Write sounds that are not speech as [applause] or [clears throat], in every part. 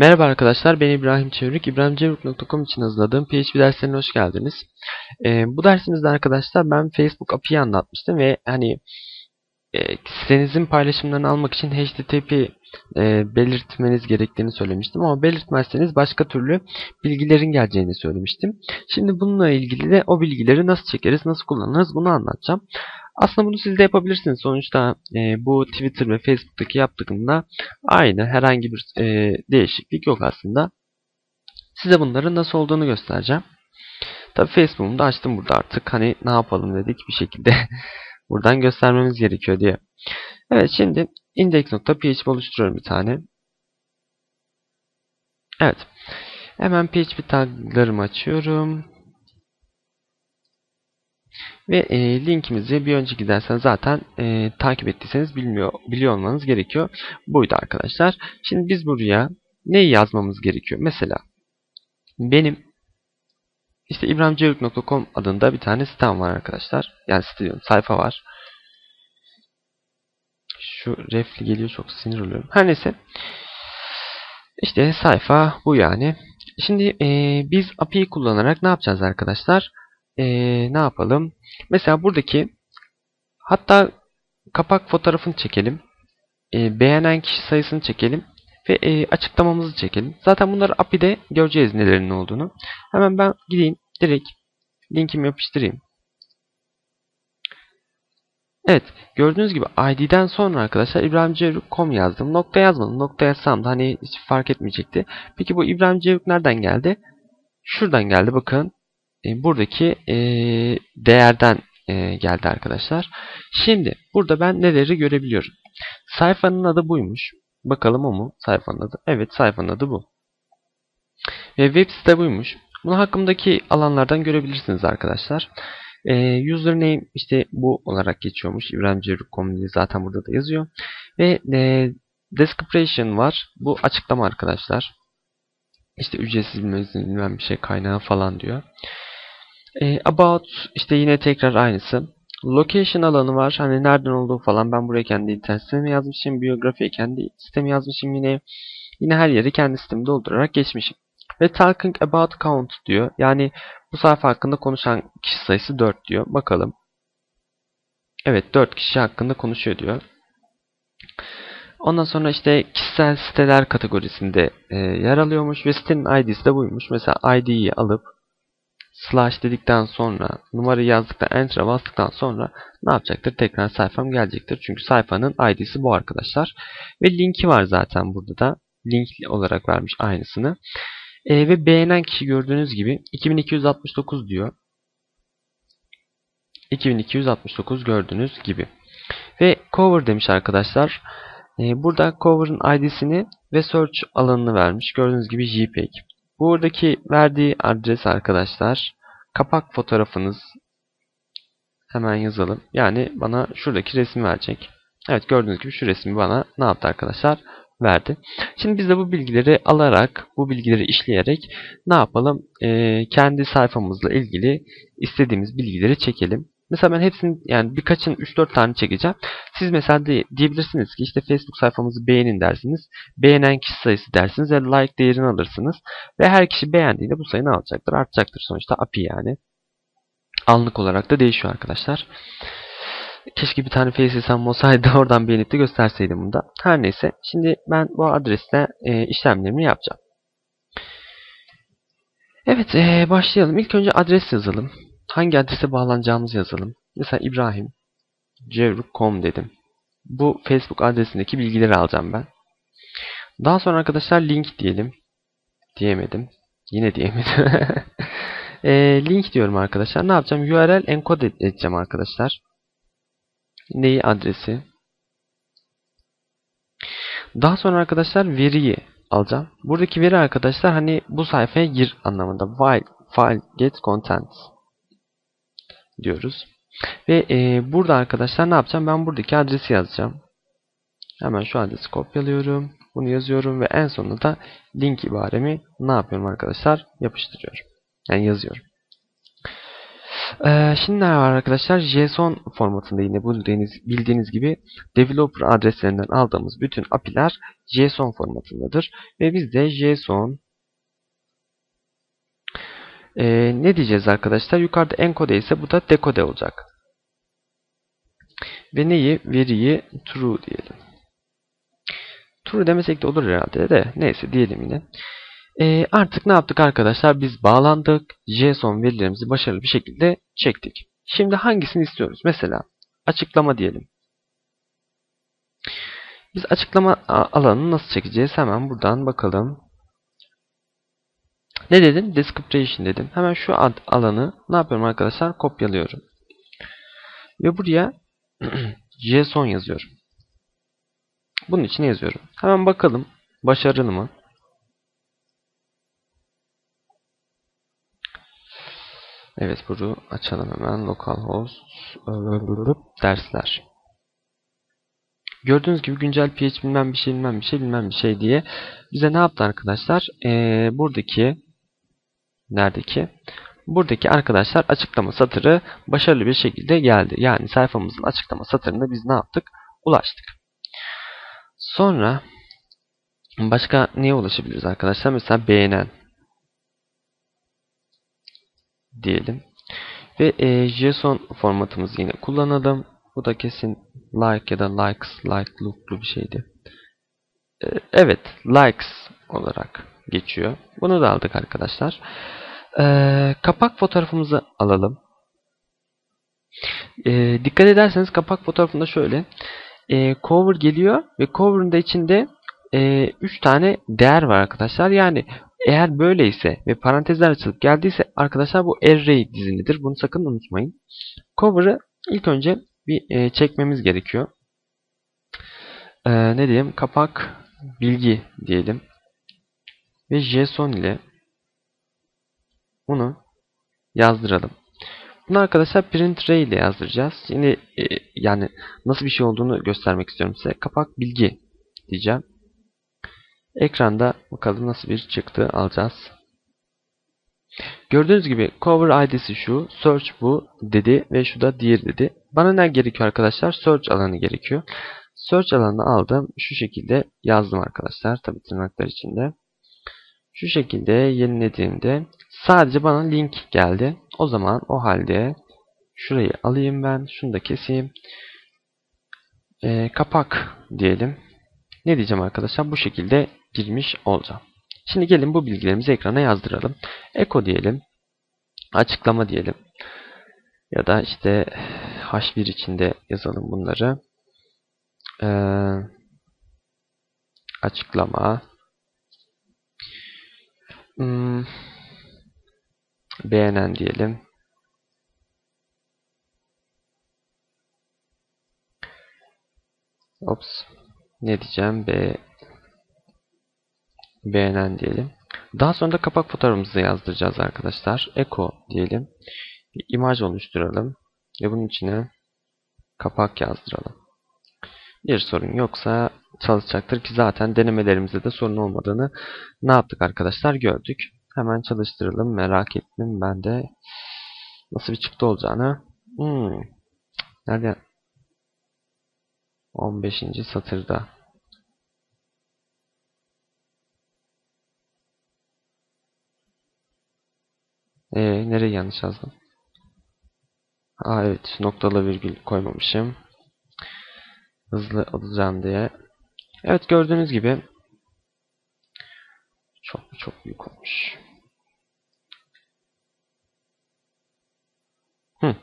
Merhaba arkadaşlar, ben İbrahim Çevrik. İbrahimcevrik.com için hazırladığım PHP derslerine hoş geldiniz. Ee, bu dersimizde arkadaşlar ben Facebook API'yi anlatmıştım ve hani e, sitenizin paylaşımlarını almak için HTTP e, belirtmeniz gerektiğini söylemiştim ama belirtmezseniz başka türlü bilgilerin geleceğini söylemiştim. Şimdi bununla ilgili de o bilgileri nasıl çekeriz, nasıl kullanırız bunu anlatacağım. Aslında bunu siz de yapabilirsiniz. Sonuçta e, bu Twitter ve Facebook'taki yaptığımda aynı. Herhangi bir e, değişiklik yok aslında. Size bunların nasıl olduğunu göstereceğim. Tabii Facebook'umu da açtım burada artık. Hani ne yapalım dedik bir şekilde [laughs] buradan göstermemiz gerekiyor diye. Evet şimdi index.php oluşturuyorum bir tane. Evet. Hemen PHP taglarımı açıyorum. Ve e, linkimizi bir önceki dersten zaten e, takip ettiyseniz bilmiyor, biliyor olmanız gerekiyor. Buydu arkadaşlar. Şimdi biz buraya neyi yazmamız gerekiyor? Mesela benim işte ibrahimcevik.com adında bir tane sitem var arkadaşlar. Yani site diyorum, sayfa var. Şu refli geliyor çok sinir oluyorum. Her neyse. İşte sayfa bu yani. Şimdi e, biz API'yi kullanarak ne yapacağız arkadaşlar? E, ne yapalım? Mesela buradaki hatta kapak fotoğrafını çekelim. E, beğenen kişi sayısını çekelim. Ve e, açıklamamızı çekelim. Zaten bunları API'de göreceğiz nelerinin olduğunu. Hemen ben gideyim direkt linkimi yapıştırayım. Evet gördüğünüz gibi ID'den sonra arkadaşlar İbrahimcevrik.com yazdım. Nokta yazmadım. Nokta yazsam da hani hiç fark etmeyecekti. Peki bu İbrahimcevrik nereden geldi? Şuradan geldi bakın. E, buradaki e, değerden e, geldi arkadaşlar. Şimdi burada ben neleri görebiliyorum. Sayfanın adı buymuş. Bakalım o mu? Sayfanın adı. Evet sayfanın adı bu. Ve web site buymuş. Bunu hakkındaki alanlardan görebilirsiniz arkadaşlar. E, username işte bu olarak geçiyormuş. İbrahimcevrik.com diye zaten burada da yazıyor. Ve e, description var. Bu açıklama arkadaşlar. İşte ücretsiz bilmem bir şey kaynağı falan diyor. E, about işte yine tekrar aynısı. Location alanı var. Hani nereden olduğu falan. Ben buraya kendi internet sitemi yazmışım. Biyografiye kendi sitemi yazmışım yine. Yine her yeri kendi sitemi doldurarak geçmişim. Ve talking about count diyor. Yani bu sayfa hakkında konuşan kişi sayısı 4 diyor. Bakalım. Evet 4 kişi hakkında konuşuyor diyor. Ondan sonra işte kişisel siteler kategorisinde e, yer alıyormuş ve sitenin ID'si de buymuş. Mesela ID'yi alıp slash dedikten sonra numarayı yazdıktan enter bastıktan sonra ne yapacaktır? Tekrar sayfam gelecektir. Çünkü sayfanın ID'si bu arkadaşlar. Ve linki var zaten burada da. Link olarak vermiş aynısını. E, ve beğenen kişi gördüğünüz gibi 2269 diyor. 2269 gördüğünüz gibi. Ve cover demiş arkadaşlar. E, burada cover'ın ID'sini ve search alanını vermiş. Gördüğünüz gibi JPEG. Buradaki verdiği adres arkadaşlar kapak fotoğrafınız hemen yazalım. Yani bana şuradaki resmi verecek. Evet gördüğünüz gibi şu resmi bana ne yaptı arkadaşlar? Verdi. Şimdi biz de bu bilgileri alarak, bu bilgileri işleyerek ne yapalım? Ee, kendi sayfamızla ilgili istediğimiz bilgileri çekelim. Mesela ben hepsini yani birkaçın 3-4 tane çekeceğim. Siz mesela de, diyebilirsiniz ki işte Facebook sayfamızı beğenin dersiniz. Beğenen kişi sayısı dersiniz ve like değerini alırsınız. Ve her kişi beğendiğinde bu sayı ne alacaktır? Artacaktır sonuçta API yani. Anlık olarak da değişiyor arkadaşlar. Keşke bir tane FaceTime olsaydı [laughs] oradan beğenip de gösterseydim bunu da. Her neyse. Şimdi ben bu adreste e, işlemlerimi yapacağım. Evet e, başlayalım. İlk önce adres yazalım. Hangi adrese bağlanacağımızı yazalım. Mesela İbrahim Cevruk.com dedim. Bu Facebook adresindeki bilgileri alacağım ben. Daha sonra arkadaşlar link diyelim. Diyemedim. Yine diyemedim. [laughs] e, link diyorum arkadaşlar. Ne yapacağım? URL encode edeceğim arkadaşlar. Neyi adresi? Daha sonra arkadaşlar veriyi alacağım. Buradaki veri arkadaşlar hani bu sayfaya gir anlamında. File, file get content diyoruz. Ve e, burada arkadaşlar ne yapacağım? Ben buradaki adresi yazacağım. Hemen şu adresi kopyalıyorum. Bunu yazıyorum ve en sonunda da link ibaremi ne yapıyorum arkadaşlar? Yapıştırıyorum. Yani yazıyorum. Ee, şimdi ne var arkadaşlar? JSON formatında yine bildiğiniz, bildiğiniz gibi developer adreslerinden aldığımız bütün API'ler JSON formatındadır. Ve biz de JSON ee, ne diyeceğiz arkadaşlar? Yukarıda encode ise bu da decode olacak. Ve neyi? Veriyi true diyelim. True demesek de olur herhalde de. Neyse diyelim yine. Ee, artık ne yaptık arkadaşlar? Biz bağlandık. JSON verilerimizi başarılı bir şekilde çektik. Şimdi hangisini istiyoruz? Mesela açıklama diyelim. Biz açıklama alanını nasıl çekeceğiz? Hemen buradan bakalım. Ne dedim? Description dedim. Hemen şu ad alanı ne yapıyorum arkadaşlar? Kopyalıyorum. Ve buraya [clears throat] JSON yazıyorum. Bunun için yazıyorum. Hemen bakalım. Başarılı mı? Evet bunu açalım hemen. Localhost dersler. Gördüğünüz gibi güncel pH bilmem bir şey bilmem bir şey bilmem bir şey diye bize ne yaptı arkadaşlar? Ee, buradaki neredeki? Buradaki arkadaşlar açıklama satırı başarılı bir şekilde geldi. Yani sayfamızın açıklama satırında biz ne yaptık? Ulaştık. Sonra başka neye ulaşabiliriz arkadaşlar? Mesela beğenen diyelim. Ve e, JSON formatımızı yine kullanalım. Bu da kesin like ya da likes, like look'lu bir şeydi. E, evet, likes olarak geçiyor. Bunu da aldık arkadaşlar. E, kapak fotoğrafımızı alalım. E, dikkat ederseniz kapak fotoğrafında şöyle e, cover geliyor ve cover'ın da içinde 3 e, tane değer var arkadaşlar. Yani eğer böyleyse ve parantezler açılıp geldiyse arkadaşlar bu array dizimidir. Bunu sakın unutmayın. Cover'ı ilk önce bir e, çekmemiz gerekiyor. E, ne diyelim? Kapak bilgi diyelim. Ve JSON ile bunu yazdıralım. Bunu arkadaşlar print ray ile yazdıracağız. Şimdi e, yani nasıl bir şey olduğunu göstermek istiyorum size. Kapak bilgi diyeceğim. Ekranda bakalım nasıl bir çıktı alacağız. Gördüğünüz gibi cover id'si şu, search bu dedi ve şu da diğer dedi. Bana ne gerekiyor arkadaşlar? Search alanı gerekiyor. Search alanını aldım. Şu şekilde yazdım arkadaşlar. Tabi tırnaklar içinde. Şu şekilde yenilediğimde sadece bana link geldi. O zaman o halde şurayı alayım ben. Şunu da keseyim. Ee, kapak diyelim. Ne diyeceğim arkadaşlar? Bu şekilde girmiş olacağım. Şimdi gelin bu bilgilerimizi ekrana yazdıralım. Eko diyelim. Açıklama diyelim. Ya da işte H1 içinde yazalım bunları. Ee, açıklama. Hmm, beğenen diyelim. Ops. Ne diyeceğim? B beğenen diyelim. Daha sonra da kapak fotoğrafımızı yazdıracağız arkadaşlar. Eko diyelim. Bir imaj oluşturalım. Ve bunun içine kapak yazdıralım. Bir sorun yoksa çalışacaktır ki zaten denemelerimizde de sorun olmadığını ne yaptık arkadaşlar gördük. Hemen çalıştıralım. Merak ettim ben de nasıl bir çıktı olacağını. Hmm. Nerede? 15. satırda. Ee, nereye yanlış yazdım? Aa evet noktalı virgül koymamışım. Hızlı olacağım diye. Evet gördüğünüz gibi çok çok büyük olmuş. Hı.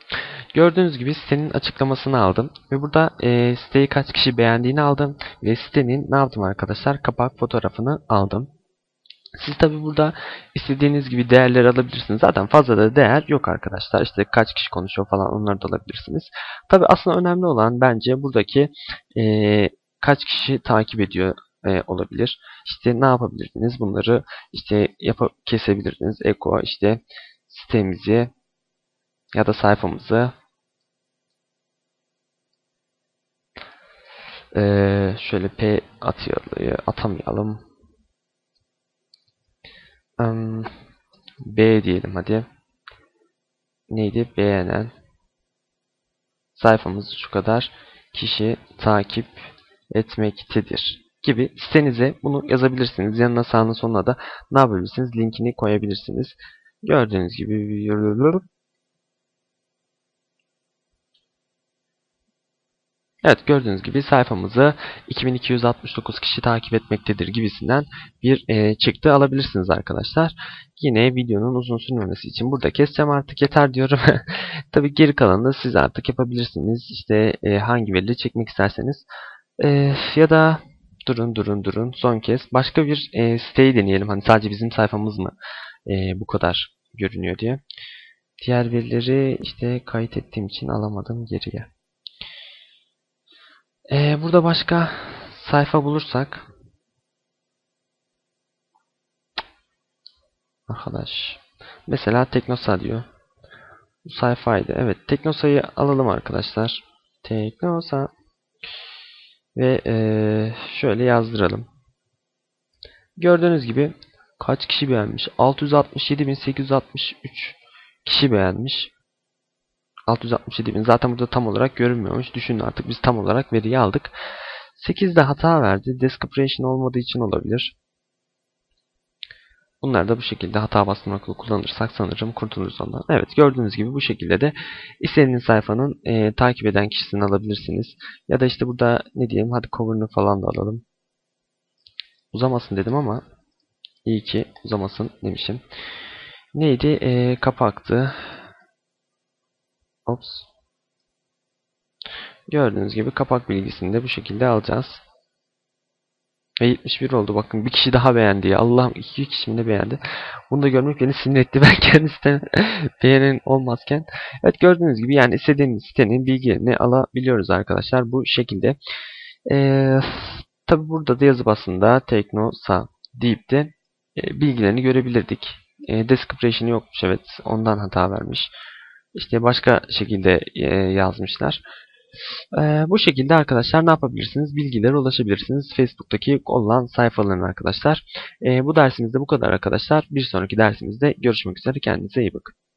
Gördüğünüz gibi sitenin açıklamasını aldım. Ve burada e, siteyi kaç kişi beğendiğini aldım. Ve sitenin ne yaptım arkadaşlar? Kapak fotoğrafını aldım. Siz tabi burada istediğiniz gibi değerler alabilirsiniz. Zaten fazla da değer yok arkadaşlar. İşte kaç kişi konuşuyor falan onları da alabilirsiniz. Tabi aslında önemli olan bence buradaki e, kaç kişi takip ediyor e, olabilir. İşte ne yapabilirsiniz? Bunları işte yap kesebilirsiniz. Eko işte sitemizi ya da sayfamızı e, şöyle p atıyor, atamayalım. B diyelim hadi. neydi? Beğenen sayfamızı şu kadar kişi takip etmektedir gibi sitenize bunu yazabilirsiniz. Yanına sağına sonuna da ne yapabilirsiniz? Linkini koyabilirsiniz. Gördüğünüz gibi Evet gördüğünüz gibi sayfamızı 2269 kişi takip etmektedir gibisinden bir e, çıktı alabilirsiniz arkadaşlar. Yine videonun uzun sürmemesi için burada keseceğim artık yeter diyorum. [laughs] Tabi geri kalanını siz artık yapabilirsiniz. İşte e, hangi verileri çekmek isterseniz. E, ya da durun durun durun son kez başka bir e, siteyi deneyelim. Hani sadece bizim sayfamız mı e, bu kadar görünüyor diye. Diğer verileri işte kayıt ettiğim için alamadım geriye. Ee, burada başka sayfa bulursak arkadaş mesela Teknosa diyor. Bu sayfaydı. Evet Teknosa'yı alalım arkadaşlar. Teknosa ve ee, şöyle yazdıralım. Gördüğünüz gibi kaç kişi beğenmiş? 667.863 kişi beğenmiş. 667 bin. Zaten burada tam olarak görünmüyormuş. Düşünün artık biz tam olarak veriyi aldık. 8'de hata verdi. Description olmadığı için olabilir. Bunlar da bu şekilde hata bastırmakla kullanırsak sanırım kurtuluruz ondan. Evet gördüğünüz gibi bu şekilde de istediğiniz sayfanın e, takip eden kişisini alabilirsiniz. Ya da işte burada ne diyelim hadi cover'ını falan da alalım. Uzamasın dedim ama iyi ki uzamasın demişim. Neydi? E, kapaktı. Ops. Gördüğünüz gibi kapak bilgisini de bu şekilde alacağız. Ve 71 oldu. Bakın bir kişi daha beğendi. Allah'ım iki kişi mi beğendi. Bunu da görmek beni sinir etti. [laughs] Ben kendisi de beğenen olmazken. Evet gördüğünüz gibi yani istediğimiz sitenin bilgilerini alabiliyoruz arkadaşlar. Bu şekilde. Ee, Tabi burada da yazı basında Teknosa deyip de e, bilgilerini görebilirdik. E, description yokmuş evet. Ondan hata vermiş işte başka şekilde e, yazmışlar. E, bu şekilde arkadaşlar ne yapabilirsiniz? Bilgilere ulaşabilirsiniz. Facebook'taki olan sayfaların arkadaşlar. E, bu dersimizde bu kadar arkadaşlar. Bir sonraki dersimizde görüşmek üzere. Kendinize iyi bakın.